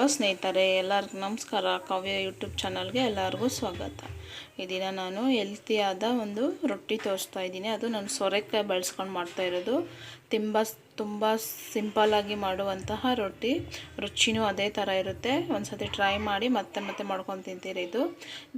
Hello ಸ್ನೇಹಿತರೆ, ಎಲ್ಲರಿಗೂ ನಮಸ್ಕಾರ. ಕಾವ್ಯ ಯೂಟ್ಯೂಬ್ ಚಾನಲ್ಗೆ ಎಲ್ಲರಿಗೂ ಸ್ವಾಗತ. ಈ ದಿನ ನಾನು ಹೆಲ್ತಿಯಾದ ಒಂದು ರೊಟ್ಟಿ ತೋರಿಸ್ತಾ ಇದ್ದೀನಿ. ಅದು ನಾನು ಸೊರೆಕಾಯಿ ಬಳಸ್ಕೊಂಡು ಮಾಡ್ತಾ ಇರೋದು. ತುಂಬ ತುಂಬ ಸಿಂಪಲ್ಲಾಗಿ ಮಾಡುವಂತಹ ರೊಟ್ಟಿ. ರುಚಿನೂ ಅದೇ ಥರ ಇರುತ್ತೆ. ಒಂದ್ಸತಿ ಟ್ರೈ ಮಾಡಿ ಮತ್ತೆ ಮತ್ತೆ ಮಾಡ್ಕೊಂಡು ತಿಂತೀರಿ ಇದು.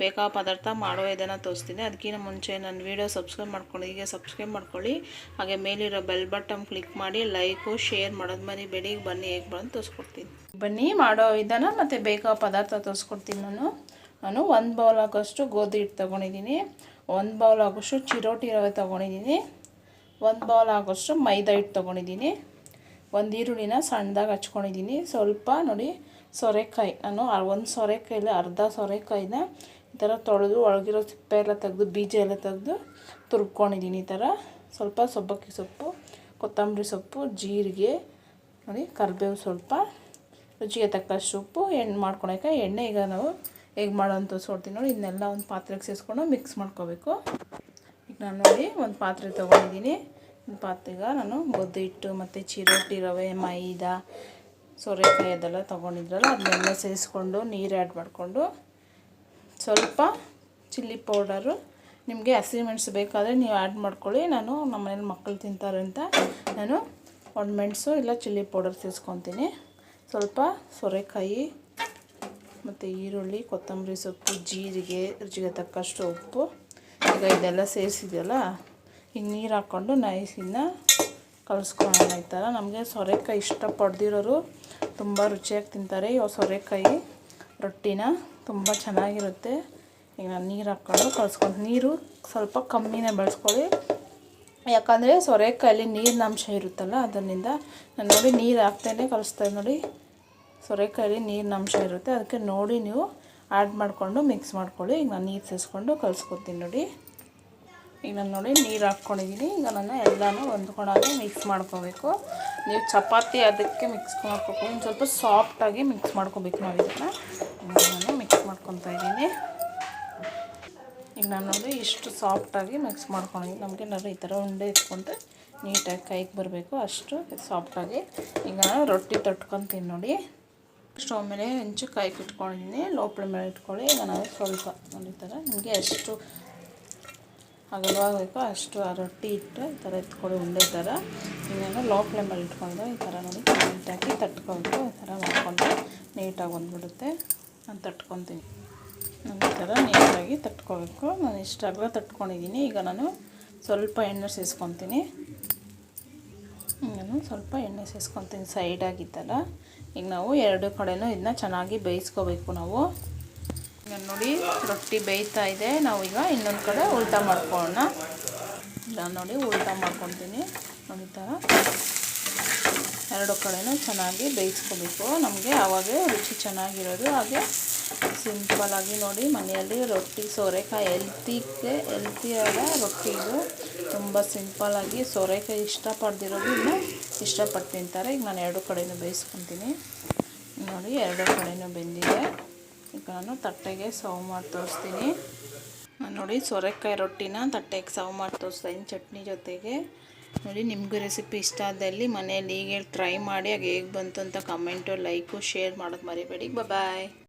ಬೇಕಾ ಪದಾರ್ಥ ಮಾಡೋ ಇದನ್ನು ತೋರಿಸ್ತೀನಿ. ಅದಕ್ಕಿಂತ ಮುಂಚೆ ನನ್ನ ವೀಡಿಯೋ ಸಬ್ಸ್ಕ್ರೈಬ್ ಮಾಡ್ಕೊಳ್ಳಿ. ಹೀಗೆ ಸಬ್ಸ್ಕ್ರೈಬ್ ಮಾಡ್ಕೊಳ್ಳಿ. ಹಾಗೆ ಮೇಲಿರೋ ಬೆಲ್ ಬಟನ್ ಕ್ಲಿಕ್ ಮಾಡಿ ಲೈಕು ಶೇರ್ ಮಾಡೋದು ಮರಿ ಬೆಳಿಗ್ಗೆ ಬನ್ನಿ, ಹೇಗೆ ಬಂದು ತೋರಿಸ್ಕೊಡ್ತೀನಿ. ಬನ್ನಿ, ಮಾಡೋ ವಿಧಾನ ಮತ್ತು ಬೇಕಾ ಪದಾರ್ಥ ತೋರಿಸ್ಕೊಡ್ತೀನಿ ನಾನು. ನಾನು ಒಂದು ಬೌಲ್ ಹಾಕೋಷ್ಟು ಗೋಧಿ ಹಿಟ್ಟು ತೊಗೊಂಡಿದ್ದೀನಿ. ಒಂದು ಬೌಲ್ ಆಗೋಷ್ಟು ಚಿರೋಟಿ ರವೆ ತೊಗೊಂಡಿದ್ದೀನಿ. ಒಂದು ಬೌಲ್ ಆಗೋಷ್ಟು ಮೈದಾ ಹಿಟ್ಟು ತೊಗೊಂಡಿದ್ದೀನಿ. ಒಂದು ಈರುಳ್ಳಿನ ಸಣ್ಣದಾಗಿ ಹಚ್ಕೊಂಡಿದ್ದೀನಿ. ಸ್ವಲ್ಪ ನೋಡಿ ಸೊರೆಕಾಯಿ, ನಾನು ಒಂದು ಸೊರೆಕಾಯಿಲ್ಲ ಅರ್ಧ ಸೊರೆಕಾಯಿನ ಈ ಥರ ತೊಳೆದು ಒಳಗಿರೋ ಸಿಪ್ಪೆ ಎಲ್ಲ ತೆಗೆದು, ಬೀಜ ಎಲ್ಲ ತೆಗೆದು ತುರ್ಕೊಂಡಿದ್ದೀನಿ ಈ ಥರ ಸ್ವಲ್ಪ ಸೊಬ್ಬಕ್ಕಿ ಸೊಪ್ಪು, ಕೊತ್ತಂಬರಿ ಸೊಪ್ಪು, ಜೀರಿಗೆ, ನೋಡಿ ಕರಿಬೇವು ಸ್ವಲ್ಪ, ರುಚಿಗೆ ತಕ್ಕಷ್ಟು ಉಪ್ಪು, ಎಣ್ಣೆ ಮಾಡ್ಕೊಳಕ್ಕೆ ಎಣ್ಣೆ ಈಗ ನಾವು ಹೇಗೆ ಮಾಡೋಂತ ತೋರಿಸ್ಕೊಡ್ತೀನಿ ನೋಡಿ. ಇದನ್ನೆಲ್ಲ ಒಂದು ಪಾತ್ರೆಗೆ ಸೇರಿಸ್ಕೊಂಡು ಮಿಕ್ಸ್ ಮಾಡ್ಕೋಬೇಕು. ನಾನು ನೋಡಿ ಒಂದು ಪಾತ್ರೆ ತೊಗೊಂಡಿದ್ದೀನಿ. ಒಂದು ಪಾತ್ರೆಗೆ ನಾನು ಗೋಧಿ ಹಿಟ್ಟು ಮತ್ತು ಚಿರೋಟಿ ರವೆ ಮೈದಾ, ಸೋರೆಕಾಯಿ ಅದೆಲ್ಲ ತೊಗೊಂಡಿದ್ರಲ್ಲ ಅದನ್ನೆಲ್ಲ ಸೇರಿಸ್ಕೊಂಡು ನೀರು ಆ್ಯಡ್ ಮಾಡಿಕೊಂಡು ಸ್ವಲ್ಪ ಚಿಲ್ಲಿ ಪೌಡರು. ನಿಮಗೆ ಹಸಿಮೆಣಸು ಬೇಕಾದರೆ ನೀವು ಆ್ಯಡ್ ಮಾಡ್ಕೊಳ್ಳಿ. ನಾನು ನಮ್ಮ ಮನೇಲಿ ಮಕ್ಕಳು ತಿಂತಾರೆ ಅಂತ ನಾನು ಒಣಮೆಣಸು ಮೆಣಸು ಇಲ್ಲ ಚಿಲ್ಲಿ ಪೌಡರ್ ಸೇರಿಸ್ಕೊತೀನಿ ಸ್ವಲ್ಪ ಸೋರೆಕಾಯಿ ಮತ್ತು ಈರುಳ್ಳಿ, ಕೊತ್ತಂಬರಿ ಸೊಪ್ಪು, ಜೀರಿಗೆ, ರುಚಿಗೆ ತಕ್ಕಷ್ಟು ಉಪ್ಪು. ಈಗ ಇದೆಲ್ಲ ಸೇರಿಸಿದೆಯಲ್ಲ? ಈಗ ನೀರು ಹಾಕ್ಕೊಂಡು ನೈಸಿನ ಕಲಿಸ್ಕೊಳ್ಳೋಣ ಈ ಥರ. ನಮಗೆ ಸೊರೆಕಾಯಿ ಇಷ್ಟಪಡ್ದಿರೋರು ತುಂಬ ರುಚಿಯಾಗಿ ತಿಂತಾರೆ. ಇವಾಗ ಸೊರೆಕಾಯಿ ರೊಟ್ಟಿನ ತುಂಬ ಚೆನ್ನಾಗಿರುತ್ತೆ. ಈಗ ನಾನು ನೀರು ಹಾಕ್ಕೊಂಡು ಕಲಿಸ್ಕೊಂಡು, ನೀರು ಸ್ವಲ್ಪ ಕಮ್ಮಿನೇ ಬಳಸ್ಕೊಳ್ಳಿ. ಯಾಕಂದರೆ ಸೊರೆಕಾಯಲ್ಲಿ ನೀರಿನ ಅಂಶ ಇರುತ್ತಲ್ಲ, ಅದರಿಂದ ನಾನು ನೋಡಿ ನೀರು ಹಾಕ್ತೇನೆ ಕಲಿಸ್ತಾ ನೋಡಿ. ಸೊರೆಕಾಯಲ್ಲಿ ನೀರಿನ ಅಂಶ ಇರುತ್ತೆ. ಅದಕ್ಕೆ ನೋಡಿ ನೀವು ಆ್ಯಡ್ ಮಾಡಿಕೊಂಡು ಮಿಕ್ಸ್ ಮಾಡ್ಕೊಳ್ಳಿ. ಈಗ ನಾನು ನೀರು ಸೇರಿಸ್ಕೊಂಡು ಕಲಿಸ್ಕೊತೀನಿ ನೋಡಿ. ಈಗ ನಾನು ನೋಡಿ ನೀರು ಹಾಕ್ಕೊಂಡಿದ್ದೀನಿ ಈಗ ನಾನು ಎಲ್ಲನೂ ಹೊಂದ್ಕೊಂಡಾಗ ಮಿಕ್ಸ್ ಮಾಡ್ಕೋಬೇಕು. ನೀವು ಚಪಾತಿ ಅದಕ್ಕೆ ಮಿಕ್ಸ್ ಮಾಡ್ಕೋಬೇಕು. ಇನ್ನು ಸ್ವಲ್ಪ ಸಾಫ್ಟಾಗಿ ಮಿಕ್ಸ್ ಮಾಡ್ಕೋಬೇಕು ನಾವು ಇದನ್ನು. ನಾನು ಮಿಕ್ಸ್ ಮಾಡ್ಕೊತಾ ಇದ್ದೀನಿ. ಈಗ ನಾನು ನೋಡಿ ಇಷ್ಟು ಸಾಫ್ಟಾಗಿ ಮಿಕ್ಸ್ ಮಾಡ್ಕೊಂಡಿದ್ದೀನಿ ನಮಗೆ ನಾನು ಈ ಥರ ಉಂಡೆ ಇಟ್ಕೊಂಡು ನೀಟಾಗಿ ಕೈಗೆ ಬರಬೇಕು. ಅಷ್ಟು ಸಾಫ್ಟಾಗಿ ಈಗ ನಾನು ರೊಟ್ಟಿ ತಟ್ಕೊತೀನಿ ನೋಡಿ. ಸ್ಟವ್ ಮೇಲೆ ಹೆಂಚು ಕಾಯಿ ಇಟ್ಕೊಂಡಿದ್ದೀನಿ ಲೋಪಳ ಮೇಲೆ ಇಟ್ಕೊಳ್ಳಿ. ಈಗ ನಾನು ಸ್ವಲ್ಪ ನೋಡಿ ಥರ ನಿಮಗೆ ಎಷ್ಟು ಅಗಲವಾಗಬೇಕು ಅಷ್ಟು ಆ ರೊಟ್ಟಿ ಇಟ್ಟು ಈ ಥರ ಎತ್ಕೊಳ್ಳಿ ಒಂದೇ ಥರ. ಇನ್ನೇನು ಲೋ ಮೇಲೆ ಇಟ್ಕೊಂಡು ಈ ಥರ ನೋಡಿ ನೀಟಾಗಿ ತಟ್ಕೊಂಡು ಈ ಥರ ಮಾಡ್ಕೊಂಡು ನೀಟಾಗಿ ಬಂದ್ಬಿಡುತ್ತೆ. ನಾನು ತಟ್ಕೊತೀನಿ. ನಾನು ಈ ಥರ ನೀಟಾಗಿ ತಟ್ಕೋಬೇಕು. ನಾನು ಇಷ್ಟು ಅಗಲ ತಟ್ಕೊಂಡಿದ್ದೀನಿ. ಈಗ ನಾನು ಸ್ವಲ್ಪ ಎಣ್ಣೆ ಸೇರಿಸ್ಕೊತೀನಿ ನಾನು ಸ್ವಲ್ಪ ಎಣ್ಣೆ ಸೇರಿಸ್ಕೊತೀನಿ ಸೈಡಾಗಿತ್ತಲ್ಲ ಈಗ ನಾವು ಎರಡು ಕಡೆನೂ ಇದನ್ನ ಚೆನ್ನಾಗಿ ಬೇಯಿಸ್ಕೋಬೇಕು ನಾವು. ಈಗ ನೋಡಿ, ರೊಟ್ಟಿ ಬೇಯ್ತಾ ಇದೆ. ನಾವು ಈಗ ಇನ್ನೊಂದು ಕಡೆ ಉಲ್ಟಾ ಮಾಡ್ಕೊಳ್ಳೋಣ. ನಾನು ನೋಡಿ, ಉಲ್ಟಾ ಮಾಡ್ಕೊತೀನಿ. ನೋಡಿ ಥರ. ಎರಡು ಕಡೆನೂ ಚೆನ್ನಾಗಿ ಬೇಯಿಸ್ಕೋಬೇಕು. ನಮಗೆ ಆವಾಗೇ ರುಚಿ ಚೆನ್ನಾಗಿರೋದು. ಹಾಗೆ ಸಿಂಪಲಾಗಿ ನೋಡಿ, ಮನೆಯಲ್ಲಿ ರೊಟ್ಟಿ, ಸೋರೆಕಾಯಿ ಎಲ್ತಿಗೆ ಎಲ್ತಿಯಾದ ರೊಟ್ಟಿ ಇದು ತುಂಬ ಸಿಂಪಲ್ಲಾಗಿ ಸೋರೆಕಾಯಿ ಇಷ್ಟಪಡ್ದಿರೋದು ಇನ್ನು ಇಷ್ಟಪಟ್ಟು ತಿಂತಾರೆ. ಈಗ ನಾನು ಎರಡು ಕಡೆಯೂ ಬೇಯಿಸ್ಕೊತೀನಿ. ನೋಡಿ, ಎರಡು ಕಡೆಯೂ ಬೆಂದಿದೆ. ಈಗ ನಾನು ತಟ್ಟೆಗೆ ಸರ್ವ್ ಮಾಡಿ ತೋರಿಸ್ತೀನಿ. ನೋಡಿ, ಸೋರೆಕಾಯಿ ರೊಟ್ಟಿನ ತಟ್ಟೆಗೆ ಸರ್ವ್ ಮಾಡಿ ತೋರಿಸ್ತೀನಿ ಚಟ್ನಿ ಜೊತೆಗೆ. ನೋಡಿ, ನಿಮಗೂ ರೆಸಿಪಿ ಇಷ್ಟ ಆದಲ್ಲಿ ಮನೆಯಲ್ಲಿ ಹೀಗೆ ಟ್ರೈ ಮಾಡಿ ಹಾಗೆ ಹೇಗೆ ಬಂತು ಅಂತ ಕಮೆಂಟು ಲೈಕು ಶೇರ್ ಮಾಡೋದು ಮರಿಬೇಡಿ. ಬಾಯ್